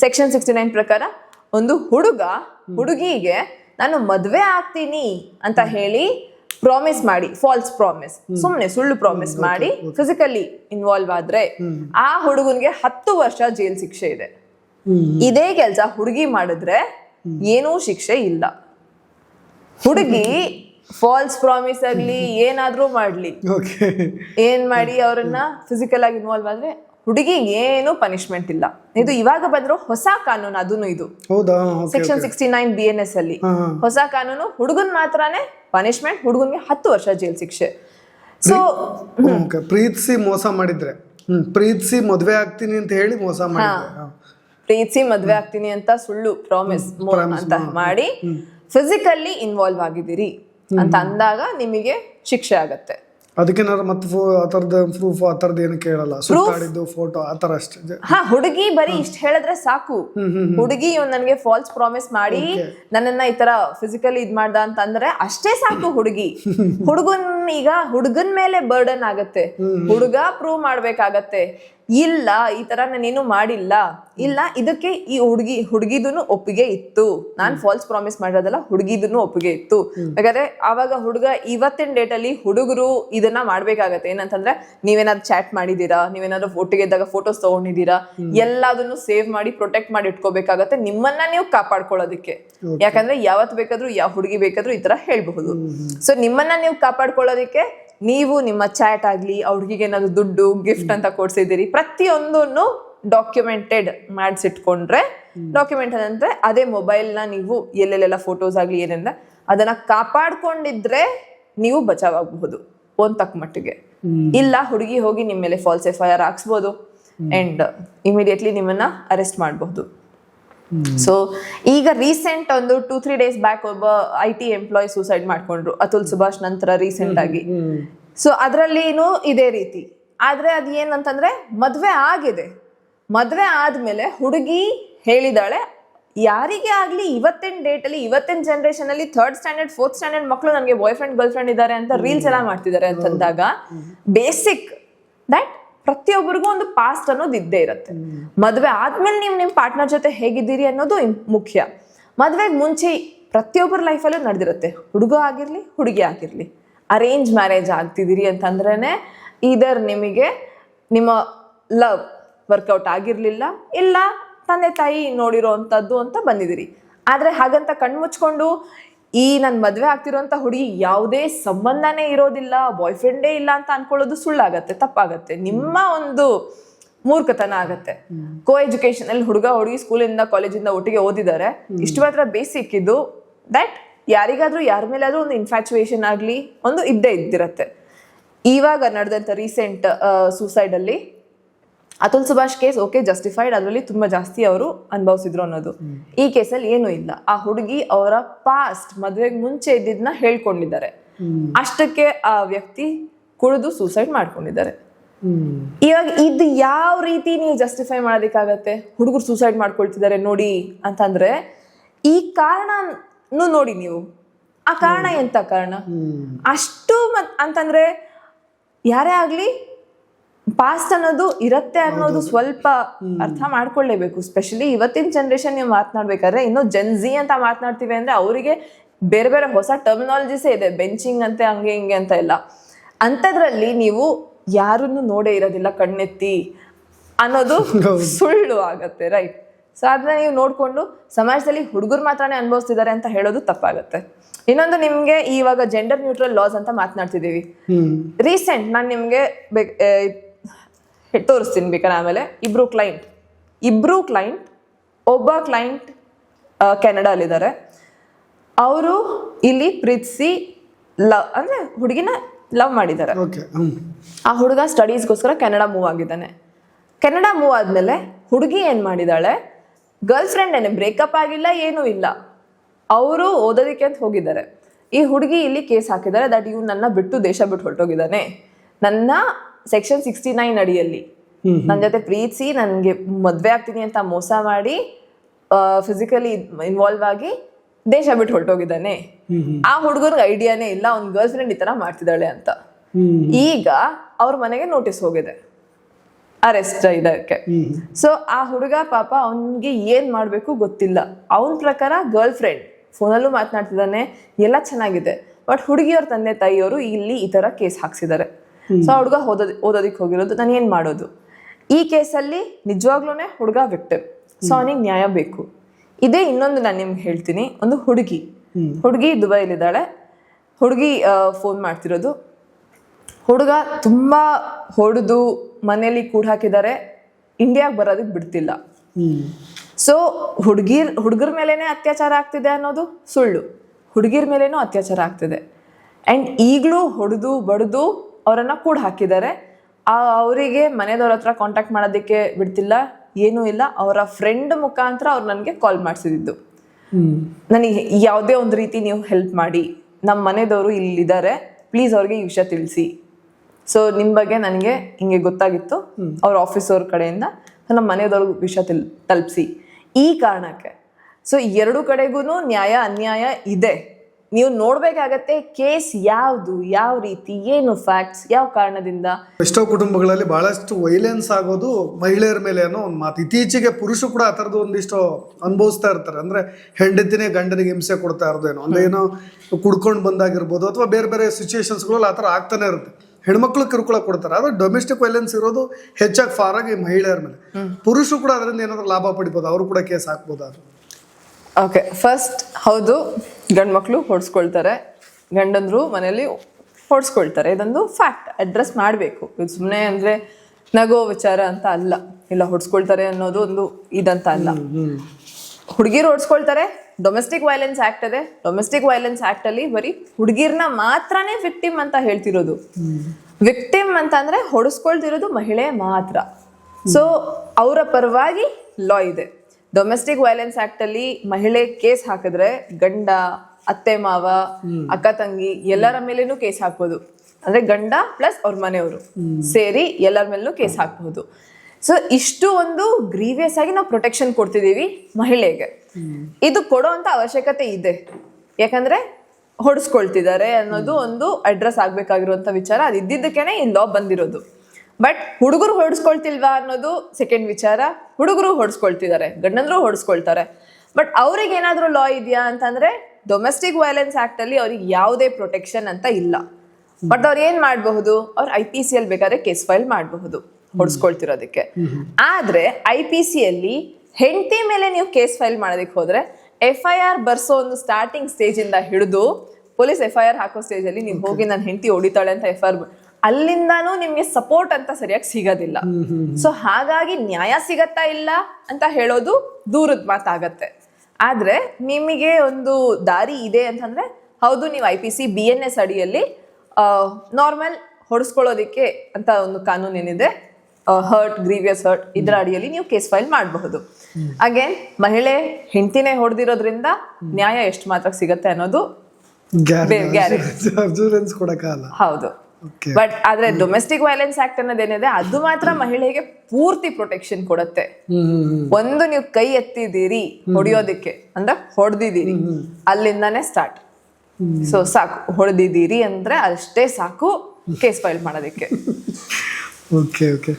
Section sixty nine ಪ್ರಕಾರ ಒಂದು ಹುಡುಗ ಹುಡುಗಿಗೆ ನಾನು ಮದ್ವೆ ಆಗ್ತೀನಿ ಅಂತ ಹೇಳಿ ಪ್ರಾಮಿಸ್ ಮಾಡಿ ಫಾಲ್ಸ್ ಪ್ರಾಮಿಸ್ ಸುಮ್ನೆ ಸುಳ್ಳು ಪ್ರಾಮಿಸ್ ಮಾಡಿ ಫಿಸಿಕಲಿ ಇನ್ವಾಲ್ವ್ ಆದ್ರೆ ಆ ಹುಡುಗನ್ಗೆ ಹತ್ತು ವರ್ಷ ಜೈಲ್ ಶಿಕ್ಷೆ ಇದೆ. ಇದೇ ಕೆಲಸ ಹುಡುಗಿ ಮಾಡಿದ್ರೆ ಏನೂ ಶಿಕ್ಷೆ ಇಲ್ಲ. ಹುಡುಗಿ ಫಾಲ್ಸ್ ಪ್ರಾಮಿಸ್ ಆಗ್ಲಿ ಏನಾದ್ರೂ ಮಾಡ್ಲಿ. ಓಕೆ ಏನ್ ಮಾಡಿ ಅವ್ರನ್ನ ಫಿಸಿಕಲ್ ಆಗಿ ಇನ್ವಾಲ್ವ್ ಆದ್ರೆ ಹುಡುಗಿಗೆ ಏನು ಪನಿಷ್ಮೆಂಟ್ ಇಲ್ಲ. ಇದು ಇವಾಗ ಬಂದ್ರು ಹೊಸ ಕಾನೂನು ಅದನ್ನು ಇದು. Section sixty nine B N S ಅಲ್ಲಿ. ಹೊಸ ಕಾನೂನು ಹುಡುಗನ್ ಮಾತ್ರನೇ ಪನಿಷ್ಮೆಂಟ್ ಹುಡುಗನ್ಗೆ ಹತ್ತು ವರ್ಷ ಜೈಲ್ ಶಿಕ್ಷೆ. ಸೊ ಪ್ರೀತಿಸಿ ಮೋಸ ಮಾಡಿದ್ರೆ. ಪ್ರೀತಿಸಿ ಮದ್ವೆ ಆಗ್ತೀನಿ ಅಂತ ಹೇಳಿ ಮೋಸ ಮಾಡಿದ್ರೆ. ಹಾ. ಪ್ರೀತಿಸಿ ಮದ್ವೆ ಆಗ್ತೀನಿ ಅಂತ ಸುಳ್ಳು ಪ್ರಾಮಿಸ್ ಅಂತ ಮಾಡಿ ಫಿಸಿಕಲಿ ಇನ್ವಾಲ್ವ್ ಆಗಿದ್ದೀರಿ ಅಂತ ಅಂದಾಗ ನಿಮಗೆ ಶಿಕ್ಷೆ ಆಗತ್ತೆ. ಅದಕ್ಕೇನಾದ್ರು ಮತ್ತೆ ಫೋ ಆ ಥರದ ಪ್ರೂಫ್ ಆ ಥರದ್ದು ಏನು ಕೇಳಲ್ಲ. ಸುತ್ತಾಡಿದ್ದು ಫೋಟೋ ಆ ಥರ ಅಷ್ಟೇ. ಹಾ ಹುಡುಗಿ ಬರೀ ಇಷ್ಟ ಹೇಳಿದ್ರೆ ಸಾಕು. ಹುಡುಗಿ ಇವ್ ನನ್ಗೆ ಫಾಲ್ಸ್ ಪ್ರಾಮಿಸ್ ಮಾಡಿ ನನ್ನನ್ನ ಈ ತರ ಫಿಸಿಕಲಿ ಇದ್ ಮಾಡ್ದ ಅಂತಂದ್ರೆ ಅಷ್ಟೇ ಸಾಕು ಹುಡುಗಿ. ಹುಡುಗನ್ ಈಗ ಹುಡುಗನ್ ಮೇಲೆ ಬರ್ಡನ್ ಆಗತ್ತೆ. ಹುಡುಗ ಪ್ರೂವ್ ಮಾಡ್ಬೇಕಾಗತ್ತೆ. ಇಲ್ಲ ಈ ತರ ನಾನೇನು ಮಾಡಿಲ್ಲ. ಇಲ್ಲ ಇದಕ್ಕೆ ಈ ಹುಡುಗಿ ಹುಡುಗಿದೂನು ಒಪ್ಪಿಗೆ ಇತ್ತು. ನಾನ್ ಫಾಲ್ಸ್ ಪ್ರಾಮಿಸ್ ಮಾಡಿರೋದಲ್ಲ ಹುಡುಗಿದೂನು ಒಪ್ಪಿಗೆ ಇತ್ತು. ಯಾಕಂದ್ರೆ ಅವಾಗ ಹುಡುಗ ಇವತ್ತಿನ ಡೇಟ್ ಅಲ್ಲಿ ಹುಡುಗರು ಇದನ್ನ ಮಾಡ್ಬೇಕಾಗತ್ತೆ. ಏನಂತಂದ್ರೆ ನೀವೇನಾದ್ರು ಚಾಟ್ ಮಾಡಿದೀರಾ ನೀವೇನಾದ್ರು ಒಟ್ಟಿಗೆ ಇದ್ದಾಗ ಫೋಟೋಸ್ ತಗೊಂಡಿದ್ದೀರಾ? ಎಲ್ಲದನ್ನು ಸೇವ್ ಮಾಡಿ ಪ್ರೊಟೆಕ್ಟ್ ಮಾಡಿ ಇಟ್ಕೋಬೇಕಾಗತ್ತೆ. ನಿಮ್ಮನ್ನ ನೀವು ಕಾಪಾಡ್ಕೊಳ್ಳೋದಕ್ಕೆ. ಯಾಕಂದ್ರೆ ಯಾವತ್ ಬೇಕಾದ್ರೂ ಯಾವ ಹುಡುಗಿ ಬೇಕಾದ್ರೂ ಈ ತರ ಹೇಳ್ಬಹುದು. ಸೊ ನಿಮ್ಮನ್ನ ನೀವು ಕಾಪಾಡ್ಕೊಳ್ಳೋದಕ್ಕೆ ನೀವು ನಿಮ್ಮ ಚಾಟ್ ಆಗ್ಲಿ ಅವ್ರಿಗೆ ಏನಾದ್ರು ದುಡ್ಡು ಗಿಫ್ಟ್ ಅಂತ ಕೊಡ್ಸಿದ್ದೀರಿ ಪ್ರತಿಯೊಂದನ್ನು ಡಾಕ್ಯುಮೆಂಟೆಡ್ ಮಾಡಿಸಿಟ್ಕೊಂಡ್ರೆ ಡಾಕ್ಯುಮೆಂಟ್ ಅಂದ್ರೆ ಅದೇ ಮೊಬೈಲ್ನ ನೀವು ಎಲ್ಲೆಲ್ಲೆಲ್ಲ ಫೋಟೋಸ್ ಆಗಲಿ ಏನೆಲ್ಲ ಅದನ್ನ ಕಾಪಾಡ್ಕೊಂಡಿದ್ರೆ ನೀವು ಬಚಾವಾಗಬಹುದು ಒಂದ್ ತಕ್ಕ ಮಟ್ಟಿಗೆ. ಇಲ್ಲ ಹುಡುಗಿ ಹೋಗಿ ನಿಮ್ಮ ಮೇಲೆ ಫಾಲ್ಸ್ ಎಫ್ ಐ ಆರ್ ಹಾಕ್ಸ್ಬೋದು ಅಂಡ್ ಇಮಿಡಿಯೇಟ್ಲಿ ನಿಮ್ಮನ್ನ ಅರೆಸ್ಟ್ ಮಾಡಬಹುದು. ಸೊ ಈಗ ರೀಸೆಂಟ್ ಒಂದು ಟೂ ತ್ರೀ ಡೇಸ್ ಬ್ಯಾಕ್ ಒಬ್ಬ ಐ ಟಿ ಎಂಪ್ಲಾಯ್ ಸೂಸೈಡ್ ಮಾಡ್ಕೊಂಡ್ರು ಅತುಲ್ ಸುಭಾಷ್ ನಂತರ ರೀಸೆಂಟ್ ಆಗಿ. ಸೊ ಅದರಲ್ಲಿನೂ ಇದೇ ರೀತಿ. ಆದ್ರೆ ಅದ್ ಏನಂತಂದ್ರೆ ಮದ್ವೆ ಆಗಿದೆ. ಮದ್ವೆ ಆದ್ಮೇಲೆ ಹುಡುಗಿ ಹೇಳಿದಾಳೆ ಯಾರಿಗೆ ಆಗ್ಲಿ ಇವತ್ತಿನ ಡೇಟ್ ಅಲ್ಲಿ ಇವತ್ತಿನ ಜನರೇಷನ್ ಅಲ್ಲಿ ಥರ್ಡ್ ಸ್ಟ್ಯಾಂಡರ್ಡ್ ಫೋರ್ತ್ ಸ್ಟ್ಯಾಂಡರ್ಡ್ ಮಕ್ಕಳು ನನಗೆ ಬಾಯ್ ಫ್ರೆಂಡ್ ಗರ್ಲ್ ಫ್ರೆಂಡ್ ಇದ್ದಾರೆ ಅಂತ ರೀಲ್ಸ್ ಎಲ್ಲ ಮಾಡ್ತಿದ್ದಾರೆ ಅಂತಂದಾಗ ಬೇಸಿಕ್ ದಟ್ ಪ್ರತಿಯೊಬ್ಬರಿಗೂ ಒಂದು ಪಾಸ್ಟ್ ಅನ್ನೋದು ಇದ್ದೇ ಇರುತ್ತೆ. ಮದುವೆ ಆದ್ಮೇಲೆ ನೀವು ನಿಮ್ಮ ಪಾರ್ಟ್ನರ್ ಜೊತೆ ಹೇಗಿದ್ದೀರಿ ಅನ್ನೋದು ಮುಖ್ಯ. ಮದುವೆಗೆ ಮುಂಚೆ ಪ್ರತಿಯೊಬ್ಬರ ಲೈಫಲ್ಲೂ ನಡೆದಿರುತ್ತೆ. ಹುಡುಗ ಆಗಿರಲಿ ಹುಡುಗಿ ಆಗಿರಲಿ. ಅರೇಂಜ್ ಮ್ಯಾರೇಜ್ ಆಗ್ತಿದ್ದೀರಿ ಅಂತಂದ್ರೇನೆ ಇದರ್ ನಿಮಗೆ ನಿಮ್ಮ ಲವ್ ವರ್ಕೌಟ್ ಆಗಿರಲಿಲ್ಲ ಇಲ್ಲ ತಂದೆ ತಾಯಿ ನೋಡಿರೋ ಅಂಥದ್ದು ಅಂತ ಬಂದಿದ್ದೀರಿ. ಆದ್ರೆ ಹಾಗಂತ ಕಣ್ಮುಚ್ಕೊಂಡು ಈ ನನ್ ಮದ್ವೆ ಆಗ್ತಿರೋಂಥ ಹುಡುಗಿ ಯಾವುದೇ ಸಂಬಂಧನೇ ಇರೋದಿಲ್ಲ ಬಾಯ್ ಫ್ರೆಂಡೇ ಇಲ್ಲ ಅಂತ ಅನ್ಕೊಳ್ಳೋದು ಸುಳ್ಳಾಗತ್ತೆ ತಪ್ಪಾಗತ್ತೆ. ನಿಮ್ಮ ಒಂದು ಮೂರ್ಖತನ ಆಗತ್ತೆ. ಕೋ ಎಜುಕೇಶನ್ ಅಲ್ಲಿ ಹುಡುಗ ಹುಡುಗಿ ಸ್ಕೂಲಿಂದ ಕಾಲೇಜಿಂದ ಒಟ್ಟಿಗೆ ಓದಿದ್ದಾರೆ. ಇಷ್ಟು ಮಾತ್ರ ಬೇಸಿಕ್ ಇದು. ದಟ್ ಯಾರಿಗಾದ್ರೂ ಯಾರ ಮೇಲಾದ್ರೂ ಒಂದು ಇನ್ಫ್ಯಾಚುಯೇಷನ್ ಆಗ್ಲಿ ಒಂದು ಇದ್ದೇ ಇದ್ದಿರತ್ತೆ. ಇವಾಗ ನಡೆದಂತ ರೀಸೆಂಟ್ ಸೂಸೈಡ್ ಅಲ್ಲಿ Atul Subhash case okay justified ಅದರಲ್ಲಿ ತುಂಬಾ ಜಾಸ್ತಿ ಅವರು ಅನುಭವಿಸಿದ್ರು ಅನ್ನೋದು. ಈ ಕೇಸಲ್ಲಿ ಏನೂ ಇಲ್ಲ. ಆ ಹುಡುಗಿ ಅವರ ಪಾಸ್ಟ್ ಮದುವೆಗೆ ಮುಂಚೆ ಇದ್ದಿದ್ನ ಹೇಳ್ಕೊಂಡಿದ್ದಾರೆ. ಅಷ್ಟಕ್ಕೆ ಆ ವ್ಯಕ್ತಿ ಕುಡಿದು ಸೂಸೈಡ್ ಮಾಡ್ಕೊಂಡಿದ್ದಾರೆ. ಇವಾಗ ಇದು ಯಾವ ರೀತಿ ನೀವು ಜಸ್ಟಿಫೈ ಮಾಡೋದಕ್ಕಾಗತ್ತೆ? ಹುಡುಗರು ಸೂಸೈಡ್ ಮಾಡ್ಕೊಳ್ತಿದ್ದಾರೆ ನೋಡಿ ಅಂತಂದ್ರೆ ಈ ಕಾರಣನು ನೋಡಿ ನೀವು. ಆ ಕಾರಣ ಎಂತ ಕಾರಣ? ಅಷ್ಟು ಮತ್ ಅಂತಂದ್ರೆ ಯಾರೇ ಆಗ್ಲಿ ಪಾಸ್ಟ್ ಅನ್ನೋದು ಇರತ್ತೆ ಅನ್ನೋದು ಸ್ವಲ್ಪ ಅರ್ಥ ಮಾಡ್ಕೊಳ್ಳೇಬೇಕು ಸ್ಪೆಷಲಿ ಇವತ್ತಿನ ಜನರೇಷನ್ ನೀವು ಮಾತನಾಡ್ಬೇಕಾದ್ರೆ ಇನ್ನು ಜೆನ್ಜಿ ಅಂತ ಮಾತನಾಡ್ತೀವಿ ಅಂದ್ರೆ ಅವರಿಗೆ ಬೇರೆ ಬೇರೆ ಹೊಸ ಟರ್ಮಿನಾಲಜಿಸೇ ಇದೆ ಬೆಂಚಿಂಗ್ ಅಂತೆ ಹಂಗೆ ಹಿಂಗೆ ಅಂತ ಎಲ್ಲ. ಅಂಥದ್ರಲ್ಲಿ ನೀವು ಯಾರನ್ನು ನೋಡೇ ಇರೋದಿಲ್ಲ ಕಣ್ಣೆತ್ತಿ ಅನ್ನೋದು ಸುಳ್ಳು ಆಗತ್ತೆ ರೈಟ್ ಸೊ ಅದನ್ನ ನೀವು ನೋಡ್ಕೊಂಡು ಸಮಾಜದಲ್ಲಿ ಹುಡುಗರು ಮಾತ್ರನೇ ಅನುಭವಿಸ್ತಿದ್ದಾರೆ ಅಂತ ಹೇಳೋದು ತಪ್ಪಾಗತ್ತೆ. ಇನ್ನೊಂದು ನಿಮ್ಗೆ ಇವಾಗ ಜೆಂಡರ್ ನ್ಯೂಟ್ರಲ್ ಲಾಸ್ ಅಂತ ಮಾತನಾಡ್ತಿದ್ದೀವಿ. ರೀಸೆಂಟ್ ನಾನು ನಿಮಗೆ ತೋರಿಸ್ತೀನಿ ಬೇಕಾದ್ರೆ ಆಮೇಲೆ ಇಬ್ರು ಕ್ಲೈಂಟ್ ಇಬ್ರು ಕ್ಲೈಂಟ್ ಒಬ್ಬ ಕ್ಲೈಂಟ್ ಕೆನಡಾಲಿದ್ದಾರೆ ಅವರು ಇಲ್ಲಿ ಪ್ರೀತಿಸಿ ಲವ್ ಅಂದ್ರೆ ಹುಡುಗಿನ ಲವ್ ಮಾಡಿದ್ದಾರೆ ಓಕೆ ಆ ಹುಡುಗ ಸ್ಟಡೀಸ್ಗೋಸ್ಕರ ಕೆನಡಾ ಮೂವ್ ಆಗಿದ್ದಾನೆ ಕೆನಡಾ ಮೂವ್ ಆದ್ಮೇಲೆ ಹುಡುಗಿ ಏನ್ ಮಾಡಿದಾಳೆ ಗರ್ಲ್ ಫ್ರೆಂಡ್ ಏನೇ ಬ್ರೇಕಪ್ ಆಗಿಲ್ಲ ಏನೂ ಇಲ್ಲ ಅವರು ಓದೋದಕ್ಕೆ ಅಂತ ಹೋಗಿದ್ದಾರೆ ಈ ಹುಡುಗಿ ಇಲ್ಲಿ ಕೇಸ್ ಹಾಕಿದ್ದಾರೆ ದಟ್ ಇವ್ ನನ್ನ ಬಿಟ್ಟು ದೇಶ ಬಿಟ್ಟು ಹೊರಟೋಗಿದ್ದಾನೆ ನನ್ನ ಸೆಕ್ಷನ್ ಸಿಕ್ಸ್ಟಿ ನೈನ್ ಅಡಿಯಲ್ಲಿ. ನನ್ನ ಜೊತೆ ಪ್ರೀತಿಸಿ ನನಗೆ ಮದ್ವೆ ಆಗ್ತೀನಿ ಅಂತ ಮೋಸ ಮಾಡಿ ಫಿಸಿಕಲಿ ಇನ್ವಾಲ್ವ್ ಆಗಿ ದೇಶ ಬಿಟ್ಟು ಹೊರಟೋಗಿದ್ದಾನೆ. ಆ ಹುಡುಗನಿಗೆ ಐಡಿಯಾನೇ ಇಲ್ಲ ಅವ್ನ ಗರ್ಲ್ ಫ್ರೆಂಡ್ ಈ ತರ ಮಾಡ್ತಿದ್ದಾಳೆ ಅಂತ. ಈಗ ಅವ್ರ ಮನೆಗೆ ನೋಟಿಸ್ ಹೋಗಿದೆ. ಅರೆಸ್ಟ್ ಇದಕ್ಕೆ. ಸೊ ಆ ಹುಡುಗ ಪಾಪ ಅವನಿಗೆ ಏನ್ ಮಾಡ್ಬೇಕು ಗೊತ್ತಿಲ್ಲ. ಅವನ ಪ್ರಕಾರ ಗರ್ಲ್ ಫ್ರೆಂಡ್ ಫೋನಲ್ಲೂ ಮಾತನಾಡ್ತಿದ್ದಾನೆ ಎಲ್ಲ ಚೆನ್ನಾಗಿದೆ. ಬಟ್ ಹುಡುಗಿಯವ್ರ ತಂದೆ ತಾಯಿಯವರು ಇಲ್ಲಿ ಈ ತರ ಕೇಸ್ ಹಾಕ್ಸಿದ್ದಾರೆ. ಸೊ ಹುಡುಗ ಓದೋದ್ ಓದೋದಿಕ್ ಹೋಗಿರೋದು. ನಾನು ಏನ್ ಮಾಡೋದು? ಈ ಕೇಸಲ್ಲಿ ನಿಜವಾಗ್ಲೂನೆ ಹುಡುಗ ವಿಕ್ಟಿಮ್ ಸೊ ಅವನಿಗೆ ನ್ಯಾಯ ಬೇಕು. ಇದೇ ಇನ್ನೊಂದು ನಾನು ನಿಮ್ಗೆ ಹೇಳ್ತೀನಿ. ಒಂದು ಹುಡುಗಿ. ಹುಡುಗಿ ದುಬೈಲಿದ್ದಾಳೆ ಹುಡುಗಿ ಫೋನ್ ಮಾಡ್ತಿರೋದು. ಹುಡುಗ ತುಂಬಾ ಹೊಡೆದು ಮನೇಲಿ ಕೂಡ ಹಾಕಿದ್ದಾರೆ ಇಂಡಿಯಾಗೆ ಬರೋದಕ್ಕೆ ಬಿಡ್ತಿಲ್ಲ. ಸೊ ಹುಡುಗಿರ್ ಹುಡುಗರ ಮೇಲೇನೆ ಅತ್ಯಾಚಾರ ಆಗ್ತಿದೆ ಅನ್ನೋದು ಸುಳ್ಳು. ಹುಡುಗಿರ ಮೇಲೇನೂ ಅತ್ಯಾಚಾರ ಆಗ್ತಿದೆ. ಆ್ಯಂಡ್ ಈಗಲೂ ಹೊಡೆದು ಬಡ್ದು ಅವರನ್ನ ಕೂಡ ಹಾಕಿದ್ದಾರೆ. ಅವರಿಗೆ ಮನೆಯವ್ರ ಹತ್ರ ಕಾಂಟ್ಯಾಕ್ಟ್ ಮಾಡೋದಕ್ಕೆ ಬಿಡ್ತಿಲ್ಲ ಏನೂ ಇಲ್ಲ. ಅವರ ಫ್ರೆಂಡ್ ಮುಖಾಂತರ ಅವ್ರು ನನಗೆ ಕಾಲ್ ಮಾಡಿಸಿದ್ದು. ನನಗೆ ಯಾವುದೇ ಒಂದು ರೀತಿ ನೀವು ಹೆಲ್ಪ್ ಮಾಡಿ ನಮ್ಮ ಮನೆಯವರು ಇಲ್ಲಿದ್ದಾರೆ ಪ್ಲೀಸ್ ಅವ್ರಿಗೆ ಈ ವಿಷಯ ತಿಳಿಸಿ. ಸೊ ನಿಮ್ಮ ಬಗ್ಗೆ ನನಗೆ ಹಿಂಗೆ ಗೊತ್ತಾಗಿತ್ತು. ಅವ್ರ ಆಫೀಸ್ ಅವ್ರ ಕಡೆಯಿಂದ ನಮ್ಮ ಮನೆಯವ್ರಿಗೆ ವಿಷಯ ತಿಲ್ ತಲುಪಿಸಿ. ಈ ಕಾರಣಕ್ಕೆ ಸೊ ಎರಡು ಕಡೆಗೂ ನ್ಯಾಯ ಅನ್ಯಾಯ ಇದೆ. ನೀವು ನೋಡ್ಬೇಕಾಗತ್ತೆ ಕೇಸ್ ಯಾವುದು ಯಾವ ರೀತಿ ಏನು ಫ್ಯಾಕ್ಟ್ಸ್ ಯಾವ ಕಾರಣದಿಂದ? ಎಷ್ಟೋ ಕುಟುಂಬಗಳಲ್ಲಿ ಬಹಳಷ್ಟು ವೈಲೆನ್ಸ್ ಆಗೋದು ಮಹಿಳೆಯರ ಮೇಲೆ ಅನ್ನೋ ಒಂದು ಮಾತು. ಇತ್ತೀಚೆಗೆ ಪುರುಷರು ಕೂಡ ಆ ಥರದ್ದು ಒಂದಿಷ್ಟು ಅನುಭವಿಸ್ತಾ ಇರ್ತಾರೆ. ಅಂದ್ರೆ ಹೆಂಡತಿನೇ ಗಂಡನಿಗೆ ಹಿಂಸೆ ಕೊಡ್ತಾ ಇರೋದೇನೋ ಅಂದ್ರೆ ಏನೋ ಕುಡ್ಕೊಂಡು ಬಂದಾಗಿರ್ಬೋದು ಅಥವಾ ಬೇರೆ ಬೇರೆ ಸಿಚುವೇಶನ್ಸ್ಗಳಲ್ಲಿ ಆ ಥರ ಆಗ್ತಾನೆ ಇರುತ್ತೆ. ಹೆಣ್ಮಕ್ಳು ಕಿರುಕುಳ ಕೊಡ್ತಾರೆ. ಆದ್ರೆ ಡೊಮೆಸ್ಟಿಕ್ ವೈಲೆನ್ಸ್ ಇರೋದು ಹೆಚ್ಚಾಗಿ ಫಾರಾಗಿ ಮಹಿಳೆಯರ ಮೇಲೆ. ಪುರುಷರು ಕೂಡ ಅದರಿಂದ ಏನಾದರೂ ಲಾಭ ಪಡಿಬೋದು. ಅವರು ಕೂಡ ಕೇಸ್ ಹಾಕ್ಬೋದು ಓಕೆ ಫಸ್ಟ್ ಹೌದು. ಗಂಡು ಮಕ್ಕಳು ಹೊಡ್ಸ್ಕೊಳ್ತಾರೆ. ಗಂಡಂದ್ರು ಮನೆಯಲ್ಲಿ ಹೊಡ್ಸ್ಕೊಳ್ತಾರೆ. ಇದೊಂದು ಫ್ಯಾಕ್ಟ್ ಅಡ್ರೆಸ್ ಮಾಡಬೇಕು. ಇದು ಸುಮ್ಮನೆ ಅಂದರೆ ನಗೋ ವಿಚಾರ ಅಂತ ಅಲ್ಲ. ಇಲ್ಲ ಹೊಡ್ಸ್ಕೊಳ್ತಾರೆ ಅನ್ನೋದು ಒಂದು ಇದಂತ ಅಲ್ಲ. ಹುಡುಗಿರು ಹೊಡ್ಸ್ಕೊಳ್ತಾರೆ. ಡೊಮೆಸ್ಟಿಕ್ ವೈಲೆನ್ಸ್ ಆ್ಯಕ್ಟ್ ಇದೆ ಡೊಮೆಸ್ಟಿಕ್ ವೈಲೆನ್ಸ್ ಆ್ಯಕ್ಟಲ್ಲಿ ಬರೀ ಹುಡುಗಿರನ್ನ ಮಾತ್ರನೇ ವಿಕ್ಟಿಮ್ ಅಂತ ಹೇಳ್ತಿರೋದು. ವಿಕ್ಟಿಮ್ ಅಂತ ಅಂದರೆ ಹೊಡಿಸ್ಕೊಳ್ತಿರೋದು ಮಹಿಳೆ ಮಾತ್ರ. ಸೊ ಅವರ ಪರವಾಗಿ ಲಾ ಇದೆ. ಡೊಮೆಸ್ಟಿಕ್ ವೈಲೆನ್ಸ್ ಆಕ್ಟ್ ಅಲ್ಲಿ ಮಹಿಳೆ ಕೇಸ್ ಹಾಕಿದ್ರೆ ಗಂಡ ಅತ್ತೆ ಮಾವ ಅಕ್ಕ ತಂಗಿ ಎಲ್ಲರ ಮೇಲೇನು ಕೇಸ್ ಹಾಕ್ಬೋದು. ಅಂದ್ರೆ ಗಂಡ ಪ್ಲಸ್ ಅವ್ರ ಮನೆಯವರು ಸೇರಿ ಎಲ್ಲರ ಮೇಲೂ ಕೇಸ್ ಹಾಕ್ಬಹುದು ಸೊ ಇಷ್ಟು ಒಂದು ಗ್ರೀವಿಯಸ್ ಆಗಿ ನಾವು ಪ್ರೊಟೆಕ್ಷನ್ ಕೊಡ್ತಿದೀವಿ ಮಹಿಳೆಗೆ. ಇದು ಕೊಡೋ ಅಂತ ಅವಶ್ಯಕತೆ ಇದೆ. ಯಾಕಂದ್ರೆ ಹೊಡೆಸ್ಕೊಳ್ತಿದ್ದಾರೆ ಅನ್ನೋದು ಒಂದು ಅಡ್ರೆಸ್ ಆಗ್ಬೇಕಾಗಿರುವಂತ ವಿಚಾರ. ಅದು ಇದ್ದಿದ್ದಕ್ಕೇನೆ ಈ ಲಾ ಬಂದಿರೋದು. ಬಟ್ ಹುಡುಗರು ಹೊಡೆಸ್ಕೊಳ್ತಿಲ್ವಾ ಅನ್ನೋದು ಸೆಕೆಂಡ್ ವಿಚಾರ. ಹುಡುಗರು ಹೊಡೆಸ್ಕೊಳ್ತಿದ್ದಾರೆ ಗಂಡಂದ್ರು ಹೊಡೆಸ್ಕೊಳ್ತಾರೆ. ಬಟ್ ಅವ್ರಿಗೆ ಏನಾದರೂ ಲಾ ಇದೆಯಾ ಅಂತಂದ್ರೆ ಡೊಮೆಸ್ಟಿಕ್ ವೈಲೆನ್ಸ್ ಆಕ್ಟ್ ಅಲ್ಲಿ ಅವ್ರಿಗೆ ಯಾವುದೇ ಪ್ರೊಟೆಕ್ಷನ್ ಅಂತ ಇಲ್ಲ. ಬಟ್ ಅವ್ರು ಏನ್ ಮಾಡಬಹುದು? ಅವ್ರು ಐ ಪಿ ಸಿ ಅಲ್ಲಿ ಬೇಕಾದ್ರೆ ಕೇಸ್ ಫೈಲ್ ಮಾಡಬಹುದು ಹೊಡ್ಸ್ಕೊಳ್ತಿರೋದಕ್ಕೆ. ಆದ್ರೆ ಐ ಪಿ ಸಿ ಅಲ್ಲಿ ಹೆಂಡತಿ ಮೇಲೆ ನೀವು ಕೇಸ್ ಫೈಲ್ ಮಾಡೋದಕ್ಕೆ ಹೋದ್ರೆ ಎಫ್ ಐ ಆರ್ ಬರ್ಸೋ ಒಂದು ಸ್ಟಾರ್ಟಿಂಗ್ ಸ್ಟೇಜ್ ಇಂದ ಹಿಡಿದು ಪೊಲೀಸ್ ಎಫ್ ಐ ಆರ್ ಹಾಕೋ ಸ್ಟೇಜ್ ಅಲ್ಲಿ ನೀವು ಹೋಗಿ ನನ್ನ ಹೆಂಡತಿ ಹೊಡಿತಾಳೆ ಅಂತ ಎಫ್ ಐ ಆರ್ ಅಲ್ಲಿಂದಾನು ನಿಮ್ಗೆ ಸಪೋರ್ಟ್ ಅಂತ ಸರಿಯಾಗಿ ಸಿಗೋದಿಲ್ಲ. ಸೊ ಹಾಗಾಗಿ ನ್ಯಾಯ ಸಿಗತ್ತಾ ಇಲ್ಲ ಅಂತ ಹೇಳೋದು ದೂರದ ಮಾತಾಗತ್ತೆ. ಆದ್ರೆ ನಿಮಗೆ ಒಂದು ದಾರಿ ಇದೆ ಅಂತಂದ್ರೆ ಹೌದು ನೀವು I P C B N S ಅಡಿಯಲ್ಲಿ ನಾರ್ಮಲ್ ಹೊಡಿಸ್ಕೊಳ್ಳೋದಿಕ್ಕೆ ಅಂತ ಒಂದು ಕಾನೂನು ಏನಿದೆ ಹರ್ಟ್ ಗ್ರೀವಿಯಸ್ ಹರ್ಟ್ ಇದರ ಅಡಿಯಲ್ಲಿ ನೀವು ಕೇಸ್ ಫೈಲ್ ಮಾಡಬಹುದು. ಅಗೇನ್ ಮಹಿಳೆ ಹೆಂಡತಿನೇ ಹೊಡೆದಿರೋದ್ರಿಂದ ನ್ಯಾಯ ಎಷ್ಟು ಮಾತ್ರ ಸಿಗತ್ತೆ ಅನ್ನೋದು ಹೌದು. ಬಟ್ ಆದ್ರೆ ಡೊಮೆಸ್ಟಿಕ್ ವೈಲೆನ್ಸ್ ಆಕ್ಟ್ ಅನ್ನೋದೇನಿದೆ ಅದು ಮಾತ್ರ ಮಹಿಳೆಗೆ ಪೂರ್ತಿ ಪ್ರೊಟೆಕ್ಷನ್ ಕೊಡುತ್ತೆ. ಒಂದು ನೀವು ಕೈ ಎತ್ತಿದ್ದೀರಿ ಹೊಡಿಯೋದಿಕ್ಕೆ ಅಂದ್ರೆ ಹೊಡೆದಿದ್ದೀರಿ ಅಲ್ಲಿಂದಾನೇ ಸ್ಟಾರ್ಟ್ ಸೊ ಸಾಕು ಹೊಡೆದಿದ್ದೀರಿ ಅಂದ್ರೆ ಅಷ್ಟೇ ಸಾಕು ಕೇಸ್ ಫೈಲ್ ಮಾಡೋದಕ್ಕೆ. Okay okay